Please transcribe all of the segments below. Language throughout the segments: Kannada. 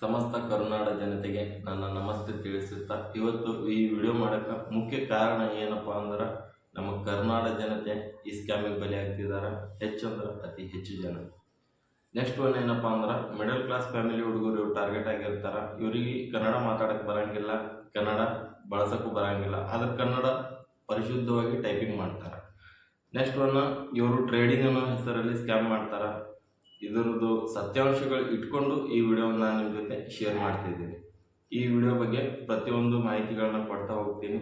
ಸಮಸ್ತ ಕರುನಾಡ ಜನತೆಗೆ ನನ್ನ ನಮಸ್ತೆ ತಿಳಿಸುತ್ತಾ ಇವತ್ತು ಈ ವಿಡಿಯೋ ಮಾಡೋಕ್ಕೆ ಮುಖ್ಯ ಕಾರಣ ಏನಪ್ಪ ಅಂದ್ರೆ ನಮ್ಮ ಕರ್ನಾಡ ಜನತೆ ಈ ಸ್ಕ್ಯಾಮಿಗೆ ಬಲಿ ಆಗ್ತಿದ್ದಾರೆ ಹೆಚ್ಚಂದ್ರೆ ಅತಿ ಹೆಚ್ಚು ಜನ. ನೆಕ್ಸ್ಟ್ ಒನ್ ಏನಪ್ಪ ಅಂದ್ರೆ ಮಿಡಲ್ ಕ್ಲಾಸ್ ಫ್ಯಾಮಿಲಿ ಹುಡುಗರು ಇವ್ರು ಟಾರ್ಗೆಟ್ ಆಗಿರ್ತಾರೆ. ಇವರಿಗೆ ಕನ್ನಡ ಮಾತಾಡಕ್ಕೆ ಬರಂಗಿಲ್ಲ. ಕನ್ನಡ ಬಳಸಕ್ಕೂ ಬರಂಗಿಲ್ಲ. ಆದ್ರೆ ಕನ್ನಡ ಪರಿಶುದ್ಧವಾಗಿ ಟೈಪಿಂಗ್ ಮಾಡ್ತಾರೆ. ನೆಕ್ಸ್ಟ್ ಒನ್ ಇವರು ಟ್ರೇಡಿಂಗ್ ಅನ್ನೋ ಹೆಸರಲ್ಲಿ ಸ್ಕ್ಯಾಮ್ ಮಾಡ್ತಾರೆ. ಇದರದ್ದು ಸತ್ಯಾಂಶಗಳು ಇಟ್ಕೊಂಡು ಈ ವಿಡಿಯೋವನ್ನು ನಾನು ನಿಮ್ಮ ಜೊತೆ ಶೇರ್ ಮಾಡ್ತಿದ್ದೀನಿ ಈ ವಿಡಿಯೋ ಬಗ್ಗೆ ಪ್ರತಿಯೊಂದು ಮಾಹಿತಿಗಳನ್ನ ಕೊಡ್ತಾ ಹೋಗ್ತೀನಿ.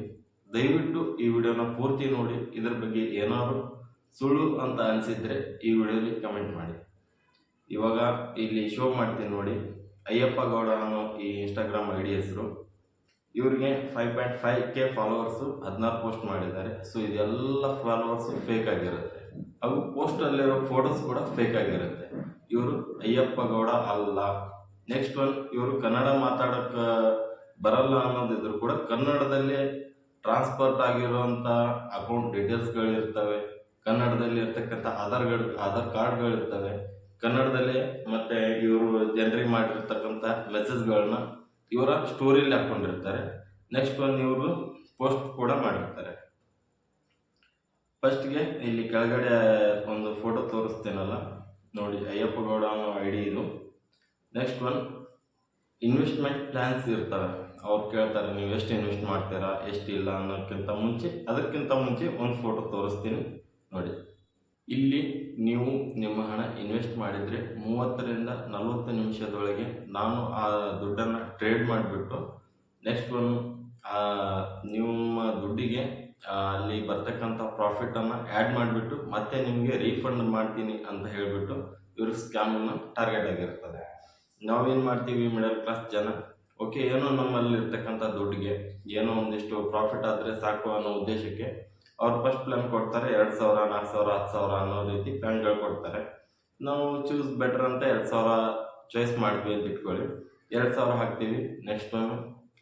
ದಯವಿಟ್ಟು ಈ ವಿಡಿಯೋನ ಪೂರ್ತಿ ನೋಡಿ, ಇದರ ಬಗ್ಗೆ ಏನಾದರೂ ಸುಳ್ಳು ಅಂತ ಅನಿಸಿದ್ರೆ ಈ ವಿಡಿಯೋಲಿ ಕಮೆಂಟ್ ಮಾಡಿ. ಇವಾಗ ಇಲ್ಲಿ ಶೋ ಮಾಡ್ತೀನಿ ನೋಡಿ, ಅಯ್ಯಪ್ಪ ಗೌಡ ಅನ್ನೋ ಈ ಇನ್ಸ್ಟಾಗ್ರಾಮ್ ಐ ಡಿ ಹೆಸರು. ಇವ್ರಿಗೆ five point five K followers ಹದಿನಾರು ಪೋಸ್ಟ್ ಮಾಡಿದ್ದಾರೆ. ಸೊ ಇದೆಲ್ಲ ಫಾಲೋವರ್ಸು ಫೇಕ್ ಆಗಿರುತ್ತೆ. ಹಾಗೂ ಪೋಸ್ಟಲ್ಲಿರೋ ಫೋಟೋಸ್ ಕೂಡ ಫೇಕ್ ಆಗಿರುತ್ತೆ. ಇವರು ಅಯ್ಯಪ್ಪ ಗೌಡ ಅಲ್ಲ. ನೆಕ್ಸ್ಟ್ ಒನ್ ಇವರು ಕನ್ನಡ ಮಾತಾಡಕ್ಕೆ ಬರಲ್ಲ ಅನ್ನೋದಿದ್ರು ಕೂಡ ಕನ್ನಡದಲ್ಲಿ ಟ್ರಾನ್ಸ್ಪರ್ಟ್ ಆಗಿರುವಂಥ ಅಕೌಂಟ್ ಡೀಟೇಲ್ಸ್ಗಳಿರ್ತವೆ ಕನ್ನಡದಲ್ಲಿ ಇರ್ತಕ್ಕಂಥ ಆಧಾರ್ಗಳು ಆಧಾರ್ ಕಾರ್ಡ್ಗಳಿರ್ತವೆ ಕನ್ನಡದಲ್ಲಿ ಮತ್ತೆ ಇವರು ಜನರಿಗೆ ಮಾಡಿರ್ತಕ್ಕಂಥ ಮೆಸೇಜ್ಗಳನ್ನ ಇವರ ಸ್ಟೋರಿಯಲ್ಲಿ ಹಾಕೊಂಡಿರ್ತಾರೆ. ನೆಕ್ಸ್ಟ್ ಒನ್ ಇವರು ಪೋಸ್ಟ್ ಕೂಡ ಮಾಡಿರ್ತಾರೆ. ಫಸ್ಟ್ಗೆ ಇಲ್ಲಿ ಕೆಳಗಡೆ ಒಂದು ಫೋಟೋ ತೋರಿಸ್ತೇನಲ್ಲ? ನೋಡಿ, ಅಯ್ಯಪ್ಪ ಗೌಡ ಅನ್ನೋ ಐ ಡಿ ಇದು. ನೆಕ್ಸ್ಟ್ ಒನ್ ಇನ್ವೆಸ್ಟ್ಮೆಂಟ್ ಪ್ಲ್ಯಾನ್ಸ್ ಇರ್ತವೆ. ಅವ್ರು ಕೇಳ್ತಾರೆ, ನೀವು ಎಷ್ಟು ಇನ್ವೆಸ್ಟ್ ಮಾಡ್ತೀರಾ, ಎಷ್ಟು ಇಲ್ಲ ಅನ್ನೋಕ್ಕಿಂತ ಮುಂಚೆ, ಅದಕ್ಕಿಂತ ಮುಂಚೆ ಒಂದು ಫೋಟೋ ತೋರಿಸ್ತೀನಿ. ನೋಡಿ, ಇಲ್ಲಿ ನೀವು ನಿಮ್ಮ ಹಣ ಇನ್ವೆಸ್ಟ್ ಮಾಡಿದರೆ ಮೂವತ್ತರಿಂದ ನಲವತ್ತು ನಿಮಿಷದೊಳಗೆ ನಾನು ಆ ದುಡ್ಡನ್ನು ಟ್ರೇಡ್ ಮಾಡಿಬಿಟ್ಟು ನೆಕ್ಸ್ಟ್ ಒನ್ ನಿಮ್ಮ ದುಡ್ಡಿಗೆ ಅಲ್ಲಿ ಬರ್ತಕ್ಕಂಥ ಪ್ರಾಫಿಟನ್ನು ಆ್ಯಡ್ ಮಾಡಿಬಿಟ್ಟು ಮತ್ತೆ ನಿಮಗೆ ರೀಫಂಡ್ ಮಾಡ್ತೀನಿ ಅಂತ ಹೇಳಿಬಿಟ್ಟು ಇವರು ಸ್ಕ್ಯಾಮನ್ನು ಟಾರ್ಗೆಟ್ ಆಗಿರ್ತದೆ. ನಾವೇನು ಮಾಡ್ತೀವಿ ಮಿಡಲ್ ಕ್ಲಾಸ್ ಜನ? ಓಕೆ ಏನೋ ನಮ್ಮಲ್ಲಿ ಇರ್ತಕ್ಕಂಥ ದುಡ್ಡಿಗೆ ಏನೋ ಒಂದಿಷ್ಟು ಪ್ರಾಫಿಟ್ ಆದರೆ ಸಾಕು ಅನ್ನೋ ಉದ್ದೇಶಕ್ಕೆ ಅವ್ರು ಫಸ್ಟ್ ಪ್ಲ್ಯಾನ್ ಕೊಡ್ತಾರೆ, ಎರಡು ಸಾವಿರ ನಾಲ್ಕು ಸಾವಿರ ಹತ್ತು ಸಾವಿರ ಅನ್ನೋ ರೀತಿ ಪ್ಲ್ಯಾನ್ಗಳು ಕೊಡ್ತಾರೆ. ನಾವು ಚೂಸ್ ಬೆಟರ್ ಅಂತ ಎರಡು ಸಾವಿರ ಚಾಯ್ಸ್ ಮಾಡ್ತೀವಿ ಅಂತ ಇಟ್ಕೊಳ್ಳಿ. ಎರಡು ಸಾವಿರ ಹಾಕ್ತೀವಿ ನೆಕ್ಸ್ಟ್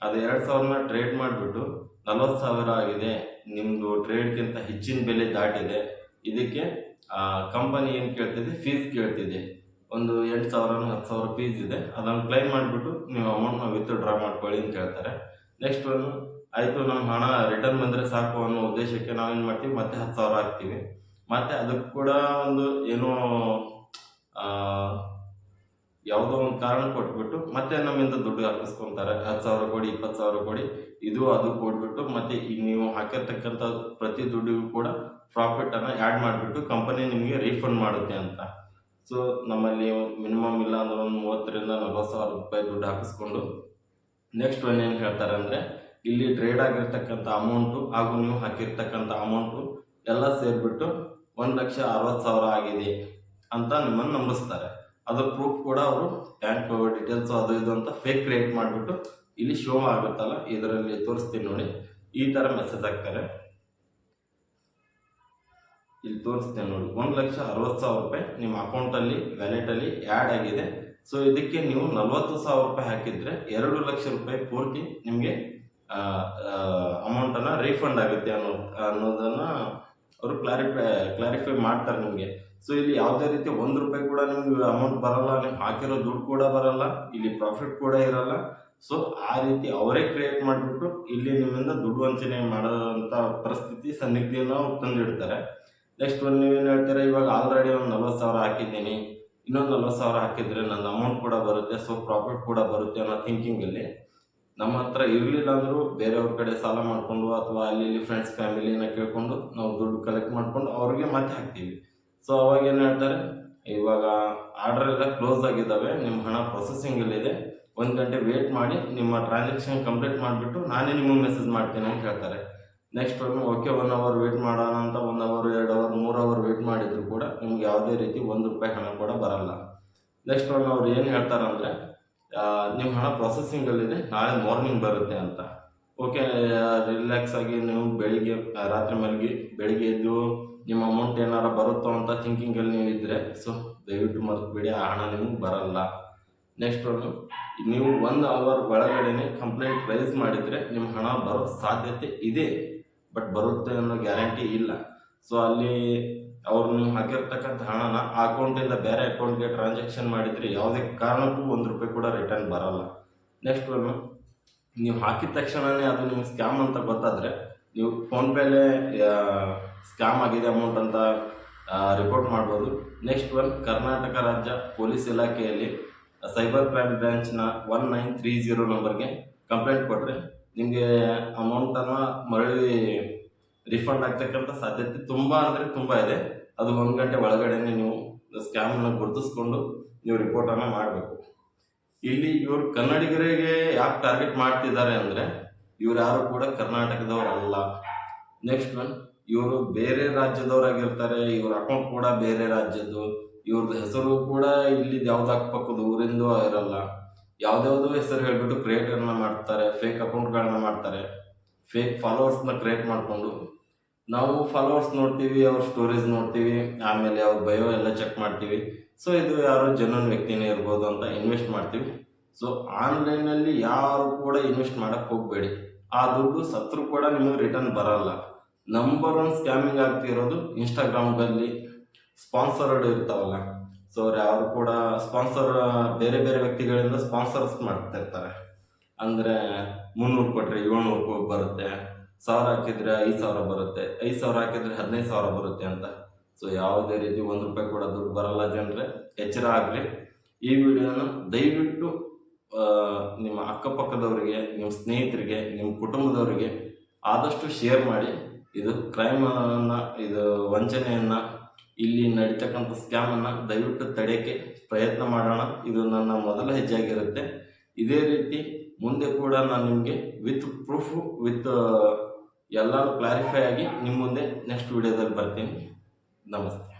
ಅದು ಎರಡು ಸಾವಿರನ ಟ್ರೇಡ್ ಮಾಡಿಬಿಟ್ಟು ನಲ್ವತ್ತು ಸಾವಿರ ಆಗಿದೆ ನಿಮ್ಮದು ಟ್ರೇಡ್ಗಿಂತ ಹೆಚ್ಚಿನ ಬೆಲೆ ದಾಟಿದೆ. ಇದಕ್ಕೆ ಕಂಪನಿ ಏನು ಕೇಳ್ತಿದೆ? ಫೀಸ್ ಕೇಳ್ತಿದೆ. ಒಂದು ಎಂಟು ಸಾವಿರ ಹತ್ತು ಸಾವಿರ ಫೀಸ್ ಇದೆ. ಅದನ್ನು ಕ್ಲೈಮ್ ಮಾಡಿಬಿಟ್ಟು ನೀವು ಅಮೌಂಟ್ನ ವಿತ್ ಡ್ರಾ ಮಾಡ್ಕೊಳ್ಳಿ ಅಂತ ಹೇಳ್ತಾರೆ. ನೆಕ್ಸ್ಟ್ ಒಂದು ಆಯಿತು ನಮ್ಮ ಹಣ ರಿಟರ್ನ್ ಬಂದರೆ ಸಾಕು ಅನ್ನೋ ಉದ್ದೇಶಕ್ಕೆ ನಾವೇನು ಮಾಡ್ತೀವಿ? ಮತ್ತೆ ಹತ್ತು ಸಾವಿರ ಹಾಕ್ತೀವಿ. ಮತ್ತೆ ಅದಕ್ಕೆ ಕೂಡ ಒಂದು ಏನೋ ಯಾವುದೋ ಒಂದು ಕಾರಣ ಕೊಟ್ಬಿಟ್ಟು ಮತ್ತೆ ನಮ್ಮಿಂದ ದುಡ್ಡು ಹಾಕಿಸ್ಕೊಂತಾರೆ. ಹತ್ತು ಸಾವಿರ ಕೊಡಿ, ಇಪ್ಪತ್ತು ಸಾವಿರ ಕೊಡಿ, ಇದು, ಅದು ಕೊಟ್ಬಿಟ್ಟು ಮತ್ತೆ ಈಗ ನೀವು ಹಾಕಿರ್ತಕ್ಕಂಥ ಪ್ರತಿ ದುಡ್ಡಿಗೂ ಕೂಡ ಪ್ರಾಫಿಟನ್ನು ಆ್ಯಡ್ ಮಾಡಿಬಿಟ್ಟು ಕಂಪನಿ ನಿಮಗೆ ರೀಫಂಡ್ ಮಾಡುತ್ತೆ ಅಂತ. ಸೊ ನಮ್ಮಲ್ಲಿ ಮಿನಿಮಮ್ ಇಲ್ಲ ಅಂದ್ರೆ ಒಂದು ಮೂವತ್ತರಿಂದ ನಲ್ವತ್ತು ಸಾವಿರ ರೂಪಾಯಿ ದುಡ್ಡು ಹಾಕಿಸ್ಕೊಂಡು ನೆಕ್ಸ್ಟ್ ಏನು ಹೇಳ್ತಾರೆ ಅಂದರೆ, ಇಲ್ಲಿ ಟ್ರೇಡ್ ಆಗಿರ್ತಕ್ಕಂಥ ಅಮೌಂಟು ಹಾಗೂ ನೀವು ಹಾಕಿರ್ತಕ್ಕಂಥ ಅಮೌಂಟು ಎಲ್ಲ ಸೇರಿಬಿಟ್ಟು ಒಂದು ಲಕ್ಷ ಅರವತ್ತು ಸಾವಿರ ಆಗಿದೆ ಅಂತ ನಿಮ್ಮನ್ನು ನಂಬಿಸ್ತಾರೆ. ಅದ್ರ ಪ್ರೂಫ್ ಕೂಡ ಅವರು ಬ್ಯಾಂಕ್ ಡೀಟೇಲ್ಸ್ ಅದು ಇದು ಅಂತ ಫೇಕ್ ಕ್ರಿಯೇಟ್ ಮಾಡಿಬಿಟ್ಟು ಇಲ್ಲಿ ಶೋ ಆಗುತ್ತಲ್ಲ, ಇದರಲ್ಲಿ ತೋರಿಸ್ತೀನಿ ನೋಡಿ. ಈ ಥರ ಮೆಸೇಜ್ ಹಾಕ್ತಾರೆ. ಇಲ್ಲಿ ತೋರಿಸ್ತೇನೆ ನೋಡಿ. ಒಂದು ಲಕ್ಷ ಅರವತ್ತು ಸಾವಿರ ರೂಪಾಯಿ ನಿಮ್ಮ ಅಕೌಂಟಲ್ಲಿ ವ್ಯಾಲೆಟಲ್ಲಿ ಆ್ಯಡ್ ಆಗಿದೆ. ಸೊ ಇದಕ್ಕೆ ನೀವು ನಲವತ್ತು ಸಾವಿರ ರೂಪಾಯಿ ಹಾಕಿದರೆ ಎರಡು ಲಕ್ಷ ರೂಪಾಯಿ ಪೂರ್ತಿ ನಿಮಗೆ ಅಮೌಂಟನ್ನು ರೀಫಂಡ್ ಆಗುತ್ತೆ ಅನ್ನೋ, ಅನ್ನೋದನ್ನು ಅವರು ಕ್ಲಾರಿಫೈ ಕ್ಲಾರಿಫೈ ಮಾಡ್ತಾರೆ ನಿಮಗೆ. ಸೊ ಇಲ್ಲಿ ಯಾವುದೇ ರೀತಿ ಒಂದು ರೂಪಾಯಿ ಕೂಡ ನಿಮ್ಗೆ ಅಮೌಂಟ್ ಬರಲ್ಲ, ನಿಮ್ಗೆ ಹಾಕಿರೋ ದುಡ್ಡು ಕೂಡ ಬರಲ್ಲ, ಇಲ್ಲಿ ಪ್ರಾಫಿಟ್ ಕೂಡ ಇರಲ್ಲ. ಸೊ ಆ ರೀತಿ ಅವರೇ ಕ್ರಿಯೇಟ್ ಮಾಡಿಬಿಟ್ಟು ಇಲ್ಲಿ ನಿಮ್ಮಿಂದ ದುಡ್ಡು ವಂಚನೆ ಮಾಡೋಂಥ ಪರಿಸ್ಥಿತಿ ಸನ್ನಿಧಿಯನ್ನು ತಂದಿಡ್ತಾರೆ. ನೆಕ್ಸ್ಟ್ ಒಂದು ನೀವೇನು ಹೇಳ್ತಾರೆ? ಇವಾಗ ಆಲ್ರೆಡಿ ಒಂದು ನಲ್ವತ್ತು ಸಾವಿರ ಹಾಕಿದ್ದೀನಿ. ಇನ್ನೊಂದು ನಲ್ವತ್ತು ಸಾವಿರ ಹಾಕಿದರೆ ನನ್ನ ಅಮೌಂಟ್ ಕೂಡ ಬರುತ್ತೆ ಸೊ ಪ್ರಾಫಿಟ್ ಕೂಡ ಬರುತ್ತೆ ಅನ್ನೋ ಥಿಂಕಿಂಗಲ್ಲಿ ನಮ್ಮ ಹತ್ರ ಇರಲಿಲ್ಲ ಅಂದರೂ ಬೇರೆಯವ್ರ ಕಡೆ ಸಾಲ ಮಾಡಿಕೊಂಡು ಅಥವಾ ಅಲ್ಲಿ ಇಲ್ಲಿ ಫ್ರೆಂಡ್ಸ್ ಫ್ಯಾಮಿಲಿನ ಕೇಳಿಕೊಂಡು ನಾವು ದುಡ್ಡು ಕಲೆಕ್ಟ್ ಮಾಡಿಕೊಂಡು ಅವ್ರಿಗೆ ಮತ್ತೆ ಹಾಕ್ತೀವಿ. ಸೊ ಅವಾಗ ಏನು ಹೇಳ್ತಾರೆ? ಇವಾಗ ಆರ್ಡರ್ ಎಲ್ಲ ಕ್ಲೋಸ್ ಆಗಿದ್ದಾವೆ. ನಿಮ್ಮ ಹಣ ಪ್ರೊಸೆಸಿಂಗಲ್ಲಿದೆ ಒಂದು ಗಂಟೆ ವೇಟ್ ಮಾಡಿ, ನಿಮ್ಮ ಟ್ರಾನ್ಸಾಕ್ಷನ್ ಕಂಪ್ಲೀಟ್ ಮಾಡಿಬಿಟ್ಟು ನಾನೇ ನಿಮಗೆ ಮೆಸೇಜ್ ಮಾಡ್ತೀನಿ ಅಂತ ಹೇಳ್ತಾರೆ. ನೆಕ್ಸ್ಟ್ ಒಮ್ಮೆ ಓಕೆ ಒನ್ ಅವರ್ ವೇಟ್ ಮಾಡೋಣ ಅಂತ ಒನ್ ಅವರ್ ಎರಡು ಅವರ್ ಮೂರು ಅವರ್ ವೇಟ್ ಮಾಡಿದ್ರು ಕೂಡ ನಿಮ್ಗೆ ಯಾವುದೇ ರೀತಿ ಒಂದು ರೂಪಾಯಿ ಹಣ ಕೂಡ ಬರಲ್ಲ. ನೆಕ್ಸ್ಟ್ ಒಮ್ಮೆ ಅವ್ರು ಏನು ಹೇಳ್ತಾರೆ ನಿಮ್ಮ ಹಣ ಪ್ರೊಸೆಸಿಂಗಲ್ಲಿದೆ ನಾಳೆ ಮಾರ್ನಿಂಗ್ ಬರುತ್ತೆ ಅಂತ. ಓಕೆ ರಿಲ್ಯಾಕ್ಸ್ ಆಗಿ ನೀವು ಬೆಳಿಗ್ಗೆ ರಾತ್ರಿ ಮಲಗಿ, ಬೆಳಿಗ್ಗೆ ಎದ್ದು ನಿಮ್ಮ ಅಮೌಂಟ್ ಏನಾರ ಬರುತ್ತೋ ಅಂತ ಥಿಂಕಿಂಗಲ್ಲಿ ನೀವು ಇದ್ದರೆ ಸೊ ದಯವಿಟ್ಟು ಮರೆತುಬಿಡಿ, ಆ ಹಣ ನಿಮಗೆ ಬರಲ್ಲ. ನೆಕ್ಸ್ಟ್ ಒಂದು, ನೀವು ಒಂದು ಅವರ್ ಒಳಗಡೆನೆ ಕಂಪ್ಲೇಂಟ್ ರೈಸ್ ಮಾಡಿದರೆ ನಿಮ್ಮ ಹಣ ಬರೋ ಸಾಧ್ಯತೆ ಇದೆ ಬಟ್ ಬರುತ್ತೆ ಅನ್ನೋ ಗ್ಯಾರಂಟಿ ಇಲ್ಲ. ಸೊ ಅಲ್ಲಿ ಅವ್ರು ನೀವು ಹಾಕಿರ್ತಕ್ಕಂಥ ಹಣನ ಆ ಅಕೌಂಟಿಂದ ಬೇರೆ ಅಕೌಂಟ್ಗೆ ಟ್ರಾನ್ಸಾಕ್ಷನ್ ಮಾಡಿದ್ರೆ ಯಾವುದೇ ಕಾರಣಕ್ಕೂ ಒಂದು ರೂಪಾಯಿ ಕೂಡ ರಿಟರ್ನ್ ಬರಲ್ಲ. ನೆಕ್ಸ್ಟ್ ಒನ್ ನೀವು ಹಾಕಿದ ತಕ್ಷಣವೇ ಅದು ನಿಮ್ಗೆ ಸ್ಕ್ಯಾಮ್ ಅಂತ ಗೊತ್ತಾದರೆ, ನೀವು ಫೋನ್ಪೇಲೆ ಸ್ಕ್ಯಾಮ್ ಆಗಿದೆ ಅಮೌಂಟ್ ಅಂತ ರಿಪೋರ್ಟ್ ಮಾಡ್ಬೋದು. ನೆಕ್ಸ್ಟ್ ಒನ್ ಕರ್ನಾಟಕ ರಾಜ್ಯ ಪೊಲೀಸ್ ಇಲಾಖೆಯಲ್ಲಿ ಸೈಬರ್ ಕ್ರೈಮ್ ಬ್ರಾಂಚ್ನ ಒನ್ ನೈನ್ ತ್ರೀ ಜೀರೋ ನಂಬರ್ಗೆ ಕಂಪ್ಲೇಂಟ್ ಕೊಟ್ಟರೆ ನಿಮಗೆ ಅಮೌಂಟನ್ನು ಮರಳಿ ರಿಫಂಡ್ ಆಗ್ತಕ್ಕಂಥ ಸಾಧ್ಯತೆ ತುಂಬ ಅಂದರೆ ತುಂಬ ಇದೆ. ಅದು ಒಂದು ಗಂಟೆ ಒಳಗಡೆನೆ ನೀವು ಸ್ಕ್ಯಾಮನ್ನು ಗುರುತಿಸ್ಕೊಂಡು ನೀವು ರಿಪೋರ್ಟನ್ನು ಮಾಡಬೇಕು. ಇಲ್ಲಿ ಇವರು ಕನ್ನಡಿಗರಿಗೆ ಯಾಕೆ ಟಾರ್ಗೆಟ್ ಮಾಡ್ತಿದ್ದಾರೆ ಅಂದರೆ ಇವ್ರು ಯಾರು ಕೂಡ ಕರ್ನಾಟಕದವರಲ್ಲ ನೆಕ್ಸ್ಟ್ ಒನ್ ಇವರು ಬೇರೆ ರಾಜ್ಯದವರಾಗಿರ್ತಾರೆ, ಇವ್ರ ಅಕೌಂಟ್ ಕೂಡ ಬೇರೆ ರಾಜ್ಯದ್ದು ಇವ್ರದ್ದು ಹೆಸರು ಕೂಡ ಇಲ್ಲಿ ಯಾವ್ದು ಅಕ್ಕಪಕ್ಕದ ಊರಿಂದು ಇರಲ್ಲ. ಯಾವ್ದ್ಯಾವ್ದೋ ಹೆಸರು ಹೇಳ್ಬಿಟ್ಟು ಕ್ರಿಯೇಟರ್ನ ಮಾಡ್ತಾರೆ ಫೇಕ್ ಅಕೌಂಟ್ಗಳನ್ನ ಮಾಡ್ತಾರೆ ಫೇಕ್ ಫಾಲೋವರ್ಸ್ನ ಕ್ರಿಯೇಟ್ ಮಾಡಿಕೊಂಡು ನಾವು ಫಾಲೋವರ್ಸ್ ನೋಡ್ತೀವಿ, ಅವ್ರ ಸ್ಟೋರೀಸ್ ನೋಡ್ತೀವಿ, ಆಮೇಲೆ ಅವ್ರ ಬಯೋ ಎಲ್ಲ ಚೆಕ್ ಮಾಡ್ತೀವಿ. ಸೊ ಇದು ಯಾರು ಜನರಲ್ ವ್ಯಕ್ತಿನೇ ಇರ್ಬೋದು ಅಂತ ಇನ್ವೆಸ್ಟ್ ಮಾಡ್ತೀವಿ. ಸೊ ಆನ್ಲೈನಲ್ಲಿ ಯಾರು ಕೂಡ ಇನ್ವೆಸ್ಟ್ ಮಾಡಕ್ಕೆ ಹೋಗಬೇಡಿ. ಆ ದುಡ್ಡು ಸತ್ರು ಕೂಡ ನಿಮಗೆ ರಿಟರ್ನ್ ಬರಲ್ಲ. ನಂಬರ್ ಒನ್ ಸ್ಕ್ಯಾಮಿಂಗ್ ಆಗ್ತಿರೋದು ಇನ್ಸ್ಟಾಗ್ರಾಮ್ದಲ್ಲಿ ಸ್ಪಾನ್ಸರ್ಡ್ ಇರ್ತಾವಲ್ಲ. ಸೊ ಅವ್ರು ಯಾರು ಕೂಡ ಸ್ಪಾನ್ಸರ್ ಬೇರೆ ಬೇರೆ ವ್ಯಕ್ತಿಗಳಿಂದ ಸ್ಪಾನ್ಸರ್ಸ್ ಮಾಡ್ತಾ ಇರ್ತಾರೆ. ಅಂದರೆ ಮುನ್ನೂರು ಕೊಟ್ಟರೆ ಏಳ್ನೂರು ಬರುತ್ತೆ. ಸಾವಿರ ಹಾಕಿದರೆ ಐದು ಸಾವಿರ ಬರುತ್ತೆ. ಐದು ಸಾವಿರ ಹಾಕಿದರೆ ಹದಿನೈದು ಸಾವಿರ ಬರುತ್ತೆ ಅಂತ. ಸೊ ಯಾವುದೇ ರೀತಿ ಒಂದು ರೂಪಾಯಿ ಕೂಡ ದುಡ್ಡು ಬರಲ್ಲ ಜನರೇ, ಎಚ್ಚರ ಆಗಲಿ ಈ ವಿಡಿಯೋನ ದಯವಿಟ್ಟು ನಿಮ್ಮ ಅಕ್ಕಪಕ್ಕದವರಿಗೆ, ನಿಮ್ಮ ಸ್ನೇಹಿತರಿಗೆ, ನಿಮ್ಮ ಕುಟುಂಬದವರಿಗೆ ಆದಷ್ಟು ಶೇರ್ ಮಾಡಿ. ಇದು ಕ್ರೈಮನ್ನು, ಇದು ವಂಚನೆಯನ್ನು, ಇಲ್ಲಿ ನಡೀತಕ್ಕಂಥ ಸ್ಕ್ಯಾಮನ್ನು ದಯವಿಟ್ಟು ತಡೆಯೋಕ್ಕೆ ಪ್ರಯತ್ನ ಮಾಡೋಣ. ಇದು ನನ್ನ ಮೊದಲ ಹೆಜ್ಜೆಯಾಗಿರುತ್ತೆ. ಇದೇ ರೀತಿ ಮುಂದೆ ಕೂಡ ನಾನು ನಿಮಗೆ ವಿತ್ ಪ್ರೂಫ್, ವಿತ್ ಎಲ್ಲರೂ ಕ್ಲಾರಿಫೈ ಆಗಿ ನಿಮ್ಮ ಮುಂದೆ ನೆಕ್ಸ್ಟ್ ವಿಡಿಯೋದಲ್ಲಿ ಬರ್ತೀನಿ. ನಮಸ್ತೆ